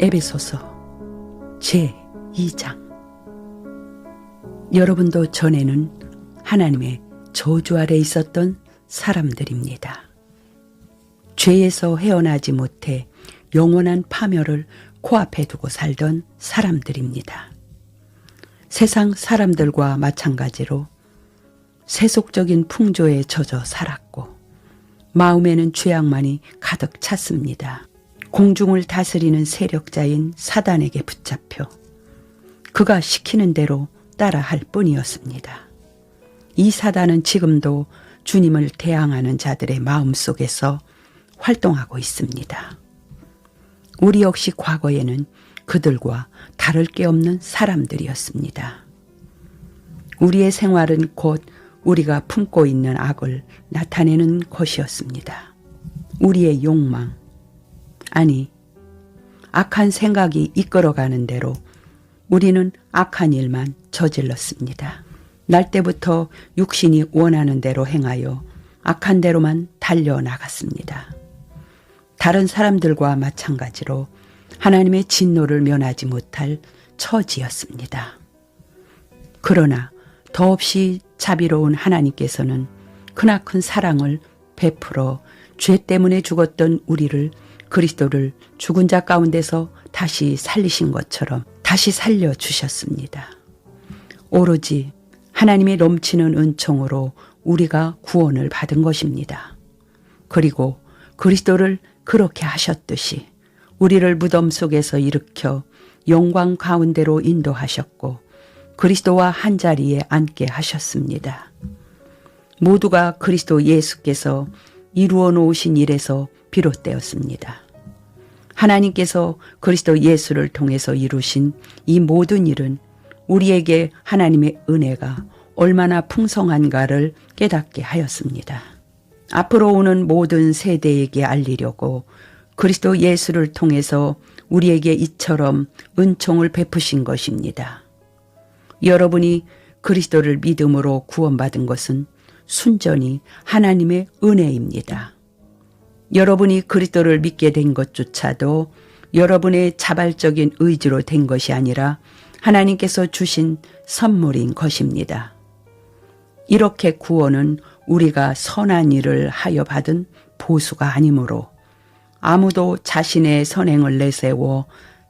에베소서 제 2장 여러분도 전에는 하나님의 저주 아래 있었던 사람들입니다. 죄에서 헤어나지 못해 영원한 파멸을 코앞에 두고 살던 사람들입니다. 세상 사람들과 마찬가지로 세속적인 풍조에 젖어 살았고 마음에는 죄악만이 가득 찼습니다. 공중을 다스리는 세력자인 사단에게 붙잡혀 그가 시키는 대로 따라할 뿐이었습니다. 이 사단은 지금도 주님을 대항하는 자들의 마음 속에서 활동하고 있습니다. 우리 역시 과거에는 그들과 다를 게 없는 사람들이었습니다. 우리의 생활은 곧 우리가 품고 있는 악을 나타내는 것이었습니다. 우리의 욕망, 아니, 악한 생각이 이끌어가는 대로 우리는 악한 일만 저질렀습니다. 날 때부터 육신이 원하는 대로 행하여 악한 대로만 달려나갔습니다. 다른 사람들과 마찬가지로 하나님의 진노를 면하지 못할 처지였습니다. 그러나 더없이 자비로운 하나님께서는 크나큰 사랑을 베풀어 죄 때문에 죽었던 우리를 그리스도를 죽은 자 가운데서 다시 살리신 것처럼 다시 살려 주셨습니다. 오로지 하나님의 넘치는 은총으로 우리가 구원을 받은 것입니다. 그리고 그리스도를 그렇게 하셨듯이 우리를 무덤 속에서 일으켜 영광 가운데로 인도하셨고 그리스도와 한 자리에 앉게 하셨습니다. 모두가 그리스도 예수께서 이루어 놓으신 일에서 비롯되었습니다. 하나님께서 그리스도 예수를 통해서 이루신 이 모든 일은 우리에게 하나님의 은혜가 얼마나 풍성한가를 깨닫게 하였습니다. 앞으로 오는 모든 세대에게 알리려고 그리스도 예수를 통해서 우리에게 이처럼 은총을 베푸신 것입니다. 여러분이 그리스도를 믿음으로 구원받은 것은 순전히 하나님의 은혜입니다. 여러분이 그리스도를 믿게 된 것조차도 여러분의 자발적인 의지로 된 것이 아니라 하나님께서 주신 선물인 것입니다. 이렇게 구원은 우리가 선한 일을 하여 받은 보수가 아니므로 아무도 자신의 선행을 내세워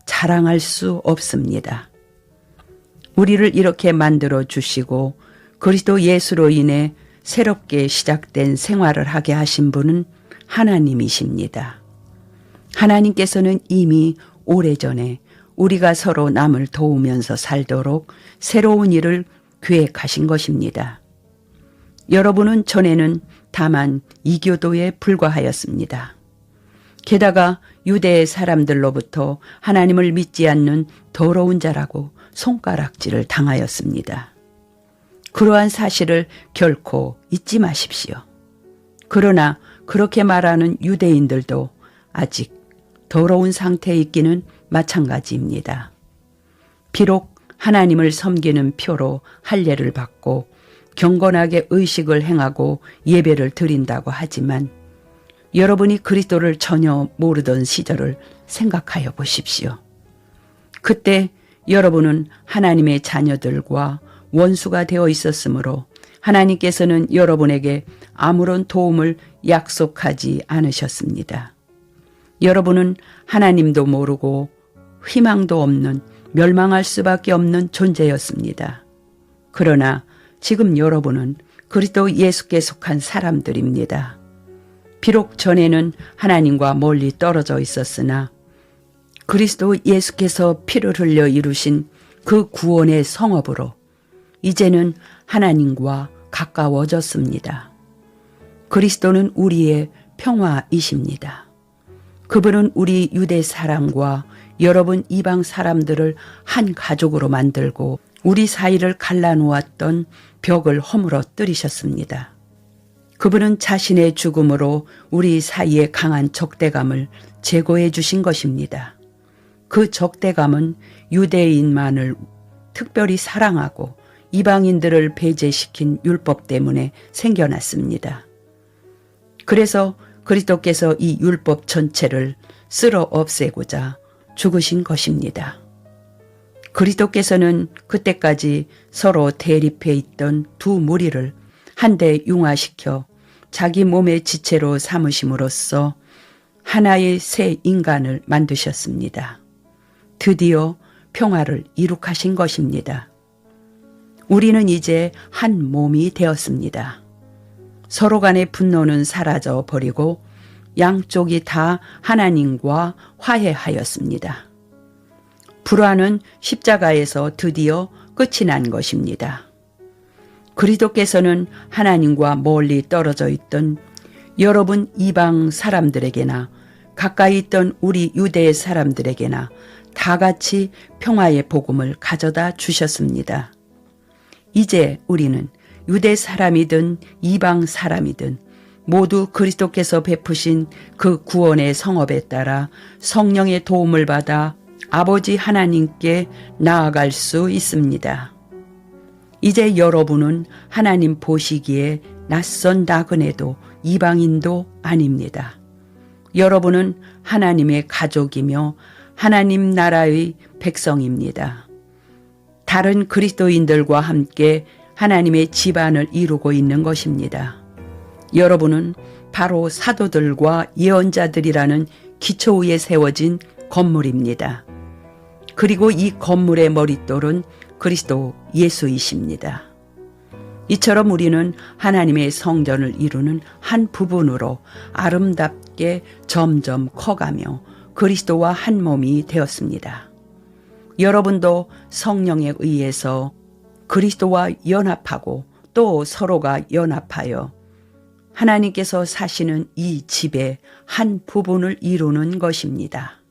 자랑할 수 없습니다. 우리를 이렇게 만들어 주시고 그리스도 예수로 인해 새롭게 시작된 생활을 하게 하신 분은 하나님이십니다. 하나님께서는 이미 오래전에 우리가 서로 남을 도우면서 살도록 새로운 일을 계획하신 것입니다. 여러분은 전에는 다만 이교도에 불과하였습니다. 게다가 유대 사람들로부터 하나님을 믿지 않는 더러운 자라고 손가락질을 당하였습니다. 그러한 사실을 결코 잊지 마십시오. 그러나 그렇게 말하는 유대인들도 아직 더러운 상태에 있기는 마찬가지입니다. 비록 하나님을 섬기는 표로 할례를 받고 경건하게 의식을 행하고 예배를 드린다고 하지만 여러분이 그리스도를 전혀 모르던 시절을 생각하여 보십시오. 그때 여러분은 하나님의 자녀들과 원수가 되어 있었으므로 하나님께서는 여러분에게 아무런 도움을 약속하지 않으셨습니다. 여러분은 하나님도 모르고 희망도 없는 멸망할 수밖에 없는 존재였습니다. 그러나 지금 여러분은 그리스도 예수께 속한 사람들입니다. 비록 전에는 하나님과 멀리 떨어져 있었으나 그리스도 예수께서 피를 흘려 이루신 그 구원의 성업으로 이제는 하나님과 가까워졌습니다. 그리스도는 우리의 평화이십니다. 그분은 우리 유대 사람과 여러분 이방 사람들을 한 가족으로 만들고 우리 사이를 갈라놓았던 벽을 허물어뜨리셨습니다. 그분은 자신의 죽음으로 우리 사이의 강한 적대감을 제거해 주신 것입니다. 그 적대감은 유대인만을 특별히 사랑하고 이방인들을 배제시킨 율법 때문에 생겨났습니다. 그래서 그리스도께서 이 율법 전체를 쓸어 없애고자 죽으신 것입니다. 그리스도께서는 그때까지 서로 대립해 있던 두 무리를 한데 융화시켜 자기 몸의 지체로 삼으심으로써 하나의 새 인간을 만드셨습니다. 드디어 평화를 이룩하신 것입니다. 우리는 이제 한 몸이 되었습니다. 서로 간의 분노는 사라져 버리고 양쪽이 다 하나님과 화해하였습니다. 불화는 십자가에서 드디어 끝이 난 것입니다. 그리스도께서는 하나님과 멀리 떨어져 있던 여러분 이방 사람들에게나 가까이 있던 우리 유대 사람들에게나 다 같이 평화의 복음을 가져다 주셨습니다. 이제 우리는 유대 사람이든 이방 사람이든 모두 그리스도께서 베푸신 그 구원의 성업에 따라 성령의 도움을 받아 아버지 하나님께 나아갈 수 있습니다. 이제 여러분은 하나님 보시기에 낯선 나그네도 이방인도 아닙니다. 여러분은 하나님의 가족이며 하나님 나라의 백성입니다. 다른 그리스도인들과 함께 하나님의 집안을 이루고 있는 것입니다. 여러분은 바로 사도들과 예언자들이라는 기초 위에 세워진 건물입니다. 그리고 이 건물의 머릿돌은 그리스도 예수이십니다. 이처럼 우리는 하나님의 성전을 이루는 한 부분으로 아름답게 점점 커가며 그리스도와 한 몸이 되었습니다. 여러분도 성령에 의해서 그리스도와 연합하고 또 서로가 연합하여 하나님께서 사시는 이 집의 한 부분을 이루는 것입니다.